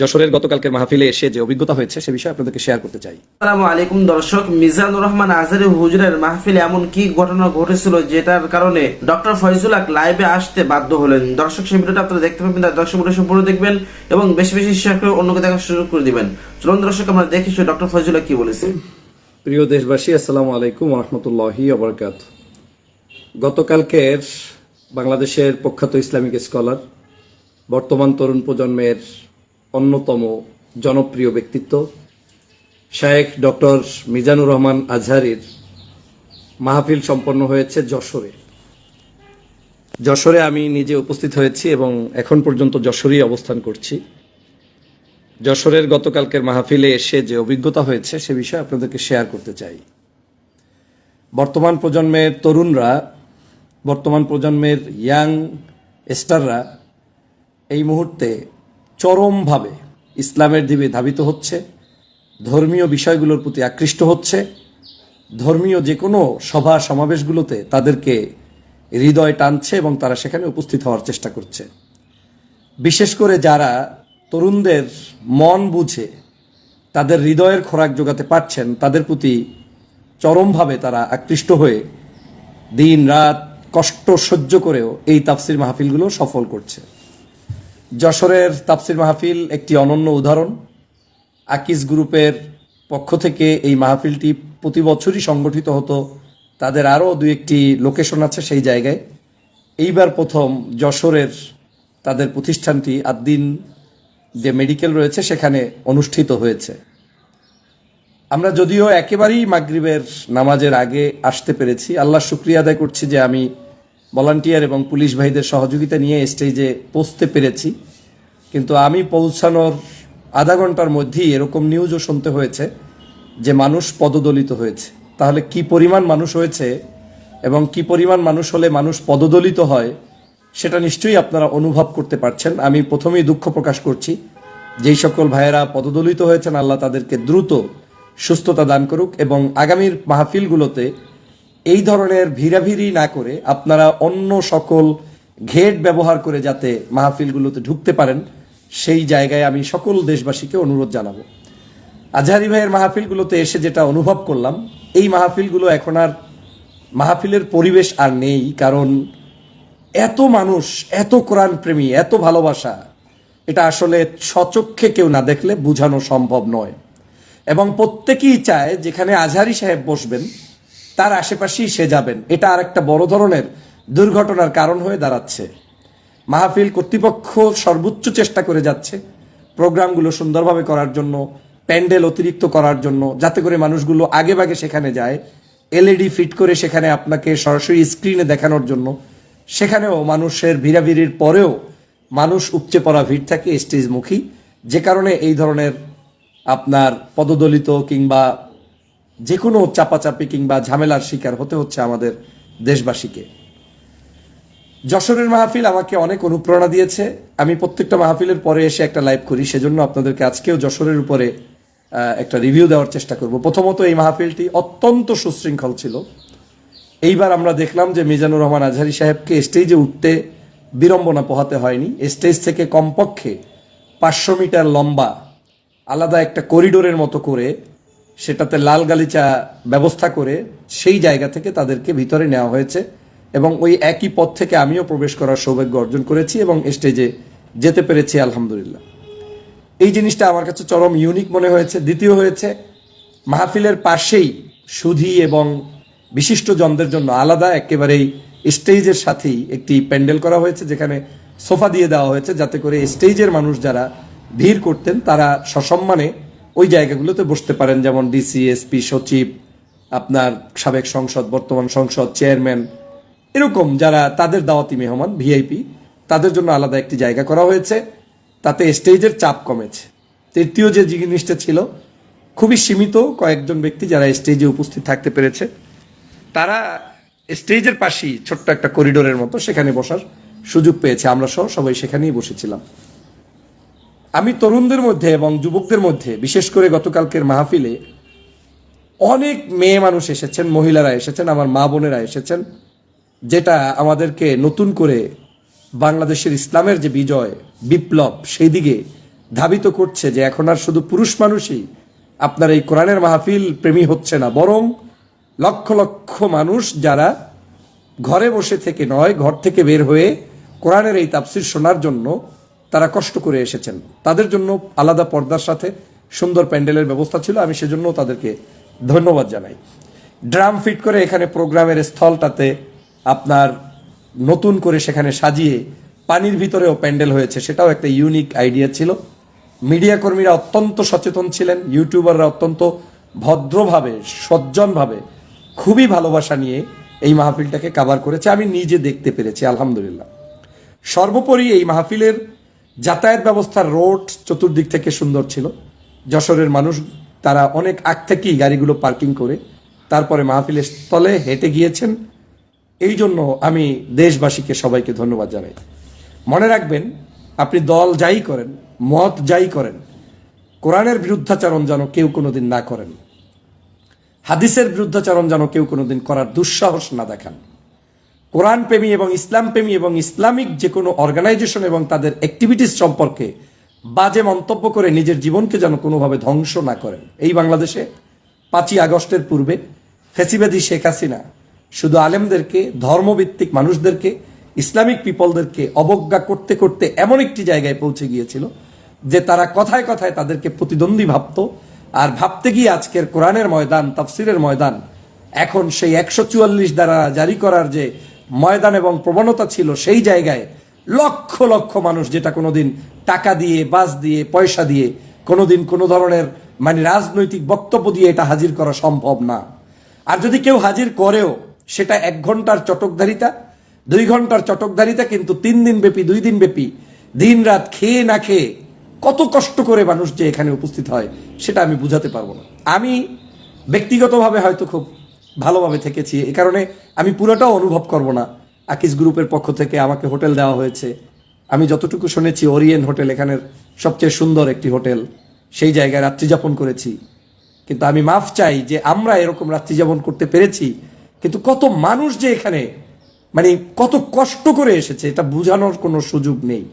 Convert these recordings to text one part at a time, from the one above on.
যশোরের গতকালকের মাহফিলে এসে যে অভিজ্ঞতা হয়েছে সে বিষয়ে আপনাদেরকে শেয়ার করতে চাই। আসসালামু আলাইকুম দর্শক মিজানুর রহমান আজহারি হুজুরের মাহফিলে এমন কি ঘটনা ঘটেছিল যেটার কারণে ডক্টর ফয়জুল হক লাইভে আসতে বাধ্য হলেন? দর্শক সেই ভিডিওটা আপনারা দেখতে পাবেন তার দর্শক ভিডিও সম্পূর্ণ দেখবেন এবং বেশি বেশি শেয়ার করে অন্যকে দেখার সুযোগ করে দিবেন। চলুন দর্শক আমরা দেখি সে ডক্টর ফয়জুল হক কি বলেছে। প্রিয় দেশবাসী আসসালামু আলাইকুম রহমতুল্লাহি অবরকাত গতকালকের বাংলাদেশের প্রখ্যাত ইসলামিক স্কলার বর্তমান তরুণ প্রজন্মের অন্যতম জনপ্রিয় ব্যক্তিত্ব, শায়েখ ডক্টর মিজানুর রহমান আজহারির মাহফিল সম্পন্ন হয়েছে যশোরে। যশোরে আমি নিজে উপস্থিত হয়েছি এবং এখন পর্যন্ত যশোরেই অবস্থান করছি। যশোরের গতকালকের মাহফিলে এসে যে অভিজ্ঞতা হয়েছে সে বিষয়ে আপনাদেরকে শেয়ার করতে চাই। বর্তমান প্রজন্মের তরুণরা, বর্তমান প্রজন্মের ইয়াং স্টাররা এই মুহূর্তে চরমভাবে ইসলামের দিকে ধাবিত হচ্ছে, ধর্মীয় বিষয়গুলোর প্রতি আকৃষ্ট হচ্ছে, ধর্মীয় যে কোনো সভা সমাবেশগুলোতে তাদেরকে হৃদয় টানছে এবং তারা সেখানে উপস্থিত হওয়ার চেষ্টা করছে। বিশেষ করে যারা তরুণদের মন বুঝে, তাদের হৃদয়ের খোরাক যোগাতে পারছেন, তাদের প্রতি চরমভাবে তারা আকৃষ্ট হয়ে দিন রাত কষ্ট সহ্য করেও এই তাফসির মাহফিলগুলো সফল করছে। যশোরের তাফসির মাহফিল একটি অনন্য উদাহরণ। আকিস গ্রুপের পক্ষ থেকে এই মাহফিলটি প্রতি বছরই সংগঠিত হতো। তাদের আরও দু একটি লোকেশন আছে সেই জায়গায়। এইবার প্রথম যশোরের তাদের প্রতিষ্ঠানটি আদ্দিন যে মেডিকেল রয়েছে সেখানে অনুষ্ঠিত হয়েছে। আমরা যদিও একেবারেই মাগরিবের নামাজের আগে আসতে পেরেছি। আল্লাহ শুক্রিয়া আদায় করছি যে আমি ভলান্টিয়ার এবং পুলিশ ভাইদের সহযোগিতা নিয়ে স্টেজে পৌঁছতে পেরেছি। কিন্তু আমি পৌঁছানোর আধা ঘণ্টার মধ্যেই এরকম নিউজও শুনতে হয়েছে যে মানুষ পদদলিত হয়েছে। তাহলে কি পরিমাণ মানুষ হয়েছে এবং কি পরিমাণ মানুষ হলে মানুষ পদদলিত হয়, সেটা নিশ্চয়ই আপনারা অনুভব করতে পারছেন। আমি প্রথমেই দুঃখ প্রকাশ করছি, যেই সকল ভাইয়েরা পদদলিত হয়েছেন, আল্লাহ তাদেরকে দ্রুত সুস্থতা দান করুক এবং আগামীর মাহফিলগুলোতে এই ধরনের ভিড়াভিড়ি না করে আপনারা অন্য সকল ঘেট ব্যবহার করে যাতে মাহফিলগুলোতে ঢুকতে পারেন, সেই জায়গায় আমি সকল দেশবাসীকে অনুরোধ জানাব। আজহারি ভাইয়ের মাহফিলগুলোতে এসে যেটা অনুভব করলাম, এই মাহফিলগুলো এখন আর মাহফিলের পরিবেশ আর নেই, কারণ এত মানুষ, এত কোরআন প্রেমী এত ভালোবাসা, এটা আসলে সচক্ষে কেউ না দেখলে বোঝানো সম্ভব নয়। এবং প্রত্যেকেই চায় যেখানে আজহারি সাহেব বসবেন তার আশেপাশেই সে যাবেন। এটা আর একটা বড় ধরনের দুর্ঘটনার কারণ হয়ে দাঁড়াচ্ছে। মাহফিল কর্তৃপক্ষ সর্বোচ্চ চেষ্টা করে যাচ্ছে প্রোগ্রামগুলো সুন্দরভাবে করার জন্য, প্যান্ডেল অতিরিক্ত করার জন্য, যাতে করে মানুষগুলো আগে ভাগে সেখানে যায়, এলইডি ফিট করে সেখানে আপনাকে সরাসরি স্ক্রিনে দেখানোর জন্য। সেখানেও মানুষের ভিড়াভিড়ির পরেও মানুষ উপচে পড়া ভিড় থাকে স্টেজমুখী। যে কারণে এই ধরনের আপনার পদদলিত কিংবা যে কোনো চাপাচাপি কিংবা ঝামেলার শিকার হতে হচ্ছে আমাদের দেশবাসীকে। যশোরের মাহফিল আমাকে অনেক অনুপ্রেরণা দিয়েছে। আমি প্রত্যেকটা মাহফিলের পরে এসে একটা লাইভ করি, সেজন্য আপনাদেরকে আজকেও যশোরের উপরে একটা রিভিউ দেওয়ার চেষ্টা করব। প্রথমত এই মাহফিলটি অত্যন্ত সুশৃঙ্খল ছিল। এইবার আমরা দেখলাম যে মিজানুর রহমান আজহারি সাহেবকে স্টেজে উঠতে বিড়ম্বনা পোহাতে হয়নি। স্টেজ থেকে কমপক্ষে পাঁচশো মিটার লম্বা, আলাদা একটা করিডোরের মতো করে সেটাতে লাল গালিচা ব্যবস্থা করে সেই জায়গা থেকে তাদেরকে ভিতরে নেওয়া হয়েছে এবং ওই একই পথ থেকে আমিও প্রবেশ করার সৌভাগ্য অর্জন করেছি এবং স্টেজে যেতে পেরেছি, আলহামদুলিল্লাহ। এই জিনিসটা আমার কাছে চরম ইউনিক মনে হয়েছে। দ্বিতীয় হয়েছে, মাহফিলের পাশেই সুধী এবং বিশিষ্ট জনদের জন্য আলাদা একেবারেই স্টেজের সাথেই একটি প্যান্ডেল করা হয়েছে, যেখানে সোফা দিয়ে দেওয়া হয়েছে যাতে করে স্টেজের মানুষ যারা ভিড় করতেন তারা সসম্মানে ওই জায়গাগুলোতে বসতে পারেন, যেমন ডিসি এসপি সচিব, আপনার সাবেক সংসদ, বর্তমান সংসদ, চেয়ারম্যান। এরকম যারা তাদের দাওয়াতি মেহমান ভিআইপি তাদের জন্য আলাদা একটি জায়গা করা হয়েছে। তাতে স্টেজের চাপ কমেছে। তৃতীয় যে জিনিসটা ছিল, খুবই সীমিত কয়েকজন ব্যক্তি যারা স্টেজে উপস্থিত থাকতে পেরেছে, তারা স্টেজের পাশেই ছোট্ট একটা করিডোরের মতো সেখানে বসার সুযোগ পেয়েছে। আমরা সহ সবাই সেখানেই বসেছিলাম। আমি তরুণদের মধ্যে এবং যুবকদের মধ্যে, বিশেষ করে গতকালকের মাহফিলে, অনেক মেয়ে মানুষ এসেছেন, মহিলারা এসেছেন, আমার মা বোনেরা এসেছেন, যেটা আমাদেরকে নতুন করে বাংলাদেশের ইসলামের যে বিজয়, বিপ্লব, সেই দিকে ধাবিত করছে যে এখন আর শুধু পুরুষ মানুষই আপনার এই কোরআনের মাহফিল প্রেমী হচ্ছে না, বরং লক্ষ লক্ষ মানুষ যারা ঘরে বসে থেকে নয়, ঘর থেকে বের হয়ে কোরআনের এই তাফসির শোনার জন্য তারা কষ্ট করে এসেছেন। তাদের জন্য আলাদা পর্দার সাথে সুন্দর প্যান্ডেলের ব্যবস্থা ছিল। আমি সেজন্য তাদেরকে ধন্যবাদ জানাই। ড্রাম ফিট করে এখানে প্রোগ্রামের স্থলটাতে আপনার নতুন করে সেখানে সাজিয়ে পানির ভিতরেও প্যান্ডেল হয়েছে, সেটাও একটা ইউনিক আইডিয়া ছিল। মিডিয়া কর্মীরা অত্যন্ত সচেতন ছিলেন ইউটিউবাররা অত্যন্ত ভদ্রভাবে, সজ্জনভাবে খুবই ভালোবাসা নিয়ে এই মাহফিলটাকে কাভার করেছে। আমি নিজে দেখতে পেরেছি, আলহামদুলিল্লাহ। সর্বোপরি এই মাহফিলের যাতায়াত ব্যবস্থার রোড চতুর্দিক থেকে সুন্দর ছিল। যশোরের মানুষ, তারা অনেক আগ থেকেই গাড়িগুলো পার্কিং করে। তারপরে মাহফিলের স্থলে হেঁটে গিয়েছেন। এই জন্য আমি দেশবাসীকে সবাইকে ধন্যবাদ জানাই। মনে রাখবেন, আপনি দল যাই করেন, মত যাই করেন, কোরআনের বিরুদ্ধাচরণ যেন কেউ কোনোদিন না করেন। হাদিসের বিরুদ্ধাচরণ যেন কেউ কোনোদিন করার দুঃসাহস না দেখান। কোরআন প্রেমী এবং ইসলাম প্রেমী এবং ইসলামিক যে কোনো অর্গানাইজেশন এবং তাদের অ্যাক্টিভিটিস সম্পর্কে বাজে মন্তব্য করে নিজের জীবনকে যেন কোনোভাবে ধ্বংস না করেন। এই বাংলাদেশে পাঁচই আগস্টের পূর্বে ফেসিবাদী শেখ হাসিনা শুধু আলেমদেরকে, ধর্মভিত্তিক মানুষদেরকে, ইসলামিক পিপলদেরকে অবজ্ঞা করতে করতে এমন একটি জায়গায় পৌঁছে গিয়েছিল যে তারা কথায় কথায় তাদেরকে প্রতিদ্বন্দ্বী ভাবত আর ভাবতে গিয়ে আজকের কোরআনের ময়দান, তাফসিরের ময়দান এখন সেই একশো চুয়াল্লিশ দ্বারা জারি করার যে ময়দান এবং প্রবণতা ছিল সেই জায়গায় লক্ষ লক্ষ মানুষ যেটা কোনোদিন টাকা দিয়ে, বাস দিয়ে, পয়সা দিয়ে, কোনোদিন কোনো ধরনের মানে রাজনৈতিক বক্তব্য দিয়ে এটা হাজির করা সম্ভব না। আর যদি কেউ হাজির করেও, সেটা এক ঘণ্টার চটকধারিতা, দুই ঘণ্টার চটকধারিতা কিন্তু তিন দিন ব্যাপী, দুই দিন ব্যাপী, দিন রাত খেয়ে না খেয়ে কত কষ্ট করে মানুষ যে এখানে উপস্থিত হয়, সেটা আমি বুঝাতে পারব না। আমি ব্যক্তিগতভাবে হয়তো খুব ভালোভাবে থেকেছি। এ কারণে আমি পুরোটাও অনুভব করব না। আকিস গ্রুপের পক্ষ থেকে আমাকে হোটেল দেওয়া হয়েছে। আমি যতটুকু শুনেছি, ওরিয়েন হোটেল এখানের সবচেয়ে সুন্দর একটি হোটেল। সেই জায়গায় রাত্রিযাপন করেছি। কিন্তু আমি মাফ চাই যে আমরা এরকম রাত্রিযাপন করতে পেরেছি, কিন্তু কত মানুষ যে এখানে মানে কত কষ্ট করে এসেছে, এটা বোঝানোর কোনো সুযোগ নেই।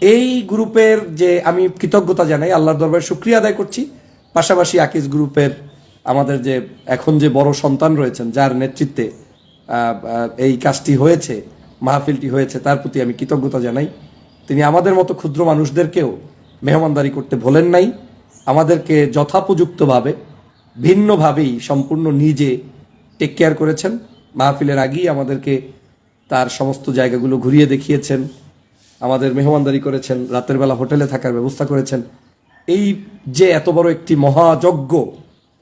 এই গ্রুপের যে আমি কৃতজ্ঞতা জানাই, আল্লাহর দরবারে শুক্রিয়া আদায় করছি। পাশাপাশি আকিজ গ্রুপের আমাদের যে, এখন যে বড় সন্তান রয়েছেন, যার নেতৃত্বে এই কাজটি হয়েছে, মাহফিলটি হয়েছে, তার প্রতি আমি কৃতজ্ঞতা জানাই। তিনি আমাদের মতো ক্ষুদ্র মানুষদেরকেও মেহমানদারি করতে ভোলেন নাই। আমাদেরকে যথাপযুক্তভাবে, ভিন্নভাবেই সম্পূর্ণ নিজে টেক কেয়ার করেছেন। মাহফিলের আগেই আমাদেরকে তার সমস্ত জায়গাগুলো ঘুরিয়ে দেখিয়েছেন। আমাদের মেহমানদারি করেছেন, রাতের বেলা হোটেলে থাকার ব্যবস্থা করেছেন। এই যে এত বড় একটি মহাযজ্ঞ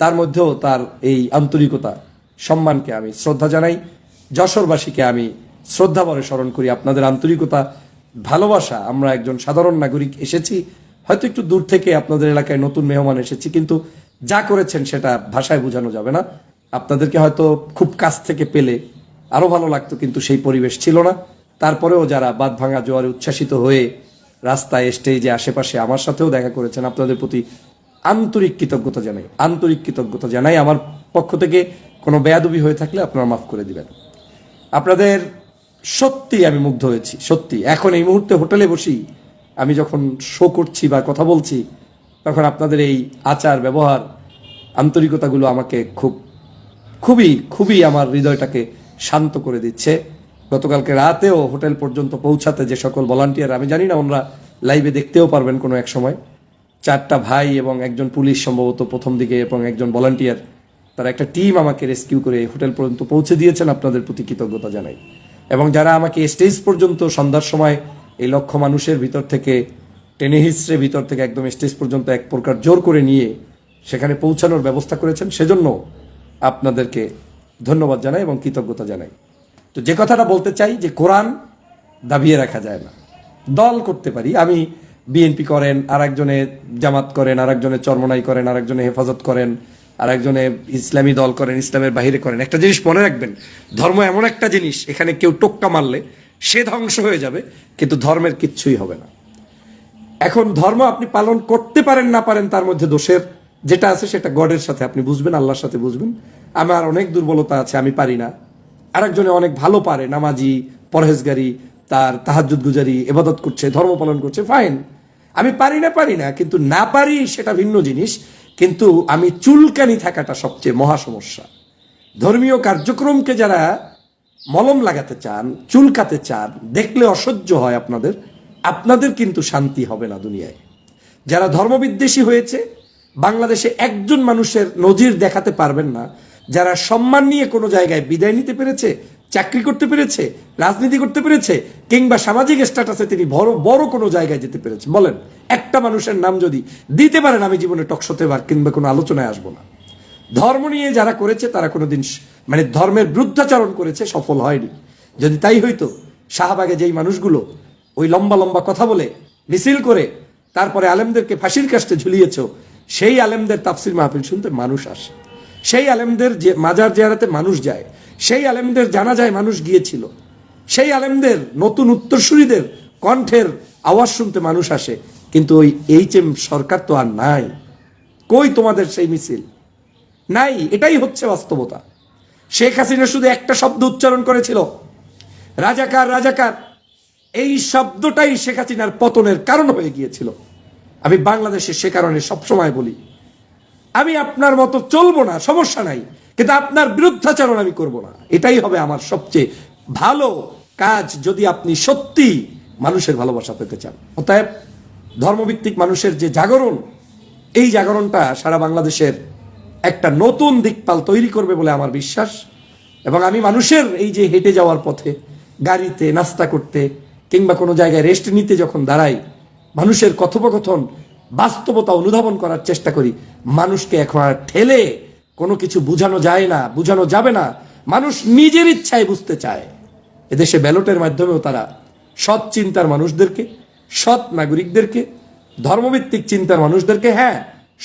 তার মধ্যেও তার এই আন্তরিকতা, সম্মানকে আমি শ্রদ্ধা জানাই, যশোরবাসীকে আমি শ্রদ্ধা ভরে স্মরণ করি। আপনাদের আন্তরিকতা, ভালোবাসা, আমরা একজন সাধারণ নাগরিক এসেছি, হয়তো একটু দূর থেকে আপনাদের এলাকায় নতুন মেহমান এসেছি, কিন্তু যা করেছেন সেটা ভাষায় বোঝানো যাবে না। আপনাদেরকে হয়তো খুব কাছ থেকে পেলে আরও ভালো লাগতো, কিন্তু সেই পরিবেশ ছিল না। তারপরেও যারা বাদ ভাঙা জোয়ারে উচ্ছ্বাসিত হয়ে রাস্তায়, স্টেজে, আশেপাশে আমার সাথেও দেখা করেছেন, আপনাদের প্রতি আন্তরিক কৃতজ্ঞতা জানাই। আন্তরিক কৃতজ্ঞতা জানাই আমার পক্ষ থেকে। কোনো বেয়াদবি হয়ে থাকলে আপনারা মাফ করে দিবেন। আপনাদের সত্যি আমি মুগ্ধ হয়েছি সত্যি এখন এই মুহূর্তে হোটেলে বসি, আমি যখন শো করছি বা কথা বলছি, তখন আপনাদের এই আচার, ব্যবহার, আন্তরিকতাগুলো আমাকে খুব, খুবই খুবই আমার হৃদয়টাকে শান্ত করে দিচ্ছে। গতকালকে রাতেও হোটেল পর্যন্ত পৌঁছাতে যে সকল ভলান্টিয়ার, আমি জানি না ওনারা লাইভে দেখতেও পারবেন কোনো এক সময়। চারটা ভাই এবং একজন পুলিশ সম্ভবত প্রথম দিকে এবং একজন ভলান্টিয়ার তারা একটা টিম আমাকে রেস্কিউ করে হোটেল পর্যন্ত পৌঁছে দিয়েছেন আপনাদের প্রতি কৃতজ্ঞতা জানাই। এবং যারা আমাকে স্টেজ পর্যন্ত সন্ধ্যার সময় এই লক্ষ মানুষের ভিতর থেকে, টেনে হিস্ট্রে ভিতর থেকে একদম স্টেজ পর্যন্ত এক প্রকার জোর করে নিয়ে সেখানে পৌঁছানোর ব্যবস্থা করেছেন, সেজন্য আপনাদেরকে ধন্যবাদ জানাই এবং কৃতজ্ঞতা জানাই। তো যে কথাটা বলতে চাই যে কোরআন দাবিয়ে রাখা যায় না। দল করতে পারি। আমি বিএনপি করেন আর একজনে জামাত করেন আর একজনে চরমনাই করেন আর একজনে হেফাজত করেন আর একজনে ইসলামী দল করেন, ইসলামের বাহিরে করেন। একটা জিনিস মনে রাখবেন, ধর্ম এমন একটা জিনিস, এখানে কেউ টোক্কা মারলে সে ধ্বংস হয়ে যাবে, কিন্তু ধর্মের কিচ্ছুই হবে না। এখন ধর্ম আপনি পালন করতে পারেন, না পারেন, তার মধ্যে দোষের যেটা আছে সেটা গডের সাথে আপনি বুঝবেন, আল্লাহর সাথে বুঝবেন। আমার অনেক দুর্বলতা আছে, আমি পারি না। আরেকজনে অনেক ভালো পারে, নামাজি, পরহেজগারি তার তাহাজুদ গুজারি এবাদত করছে, ধর্ম পালন করছে ফাইন আমি পারি না পারি না, কিন্তু না পারি সেটা ভিন্ন জিনিস, কিন্তু আমি চুলকানি থাকাটা সবচেয়ে মহা সমস্যা। ধর্মীয় কার্যক্রমকে যারা মলম লাগাতে চান, চুলকাতে চান, দেখলে অসহ্য হয় আপনাদের আপনাদের কিন্তু শান্তি হবে না দুনিয়ায়। যারা ধর্মবিদ্বেষী হয়েছে, বাংলাদেশে একজন মানুষের নজির দেখাতে পারবেন না, যারা সম্মান নিয়ে কোনো জায়গায় বিদায় নিতে পেরেছে চাকরি করতে পেরেছে, রাজনীতি করতে পেরেছে, কিংবা সামাজিক স্ট্যাটাসে তিনি বড় বড় কোনো জায়গায় যেতে পেরেছে। বলেন, একটা মানুষের নাম যদি দিতে পারেন আমি জীবনে টকশোতে বার কিংবা কোনো আলোচনায় আসব না। ধর্ম নিয়ে যারা করেছে, তারা কোনোদিন স- মানে ধর্মের বিরুদ্ধাচরণ করেছে, সফল হয়নি। যদি তাই হইতো, শাহবাগে যেই মানুষগুলো ওই লম্বা লম্বা কথা বলে, মিছিল করে, তারপরে আলেমদেরকে ফাঁসির কাস্টে ঝুলিয়েছ, সেই আলেমদের তাফসির মাহফিল শুনতে মানুষ আসে। সেই আলেমদের যে মাজার জিয়ারাতে মানুষ যায় সেই আলেমদের জানা যায় মানুষ গিয়েছিল। সেই আলেমদের নতুন উত্তরসূরিদের কণ্ঠের আওয়াজ শুনতে মানুষ আসে। কিন্তু ওই এইচ এম সরকার তো আর নাই। কই তোমাদের সেই মিছিল? নাই, এটাই হচ্ছে বাস্তবতা। শেখ হাসিনা শুধু একটা শব্দ উচ্চারণ করেছিল। রাজাকার রাজাকার। এই শব্দটাই শেখ হাসিনার পতনের কারণ হয়ে গিয়েছিল। আমি বাংলাদেশে সে কারণে সবসময় বলি। আমি আপনার মতো চলবো না, সমস্যা নাই। কিন্তু আপনার বিরুদ্ধাচরণ আমি করব না। এটাই হবে আমার সবচেয়ে ভালো কাজ যদি আপনি সত্যি মানুষের ভালোবাসা পেতে চান। অতএব ধর্মভিত্তিক মানুষের যে জাগরণ, এই জাগরণটা সারা বাংলাদেশের একটা নতুন দিকপাল তৈরি করবে বলে আমার বিশ্বাস। এবং আমি মানুষের এই যে হেঁটে যাওয়ার পথে, গাড়িতে, নাস্তা করতে, কিংবা কোনো জায়গায় রেস্ট নিতে যখন দাঁড়াই, মানুষের কথোপকথন, বাস্তবতা অনুধাবন করার চেষ্টা করি, মানুষকে এখন আর ঠেলে কোনো কিছু বোঝানো যায় না, বোঝানো যাবে না। মানুষ নিজের ইচ্ছায় বুঝতে চায়। এদেশে ব্যালটের মাধ্যমেও তারা সৎ চিন্তার মানুষদেরকে, সৎ নাগরিকদেরকে, ধর্মভিত্তিক চিন্তার মানুষদেরকে হ্যাঁ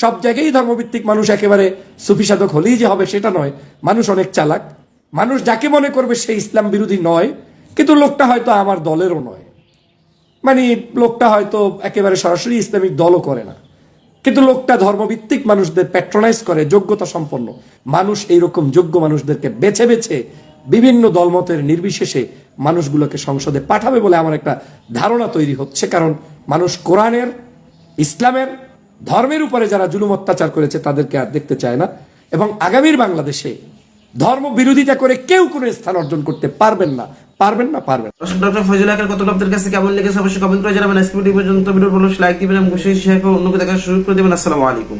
সব জায়গায় ধর্মভিত্তিক মানুষ একেবারে সুফি সাধক হলেই যে হবে সেটা নয়। মানুষ অনেক চালাক। মানুষ যাকে মনে করবে সে ইসলাম বিরোধী নয়, কিন্তু লোকটা হয়তো আমার দলেরও নয়। মানে লোকটা হয়তো একেবারে সরাসরি ইসলামিক দলও করে না। কিন্তু লোকটা ধর্মভিত্তিক মানুষদের প্যাট্রোনাইজ করে, যোগ্যতা সম্পন্ন। মানুষ এইরকম যোগ্য মানুষদেরকে বেছে বেছে বিভিন্ন দলমতের নির্বিশেষে মানুষগুলোকে সংসদে পাঠাবে বলে আমার একটা ধারণা তৈরি হচ্ছে। কারণ মানুষ কোরআনের, ইসলামের, ধর্মের উপরে যারা জুলুম অত্যাচার করেছে তাদেরকে আর দেখতে চায় না। এবং আগামীর বাংলাদেশে ধর্ম বিরোধিতা করে কেউ কোনো স্থান অর্জন করতে পারবেন না। পারবেন না। পারবেন ডক্টর ফজল আকার কত আপনাদের কাছে কেমন লেগেছে অবশ্যই কমেন্ট করে জানাবেন। আজকে ভিডিও পর্যন্ত ভিডিও ভালো লাইক দিবেন এবং অবশ্যই শেয়ার করে অন্যকে দেখার সুযোগ করে দেবেন। আসসালামু আলাইকুম।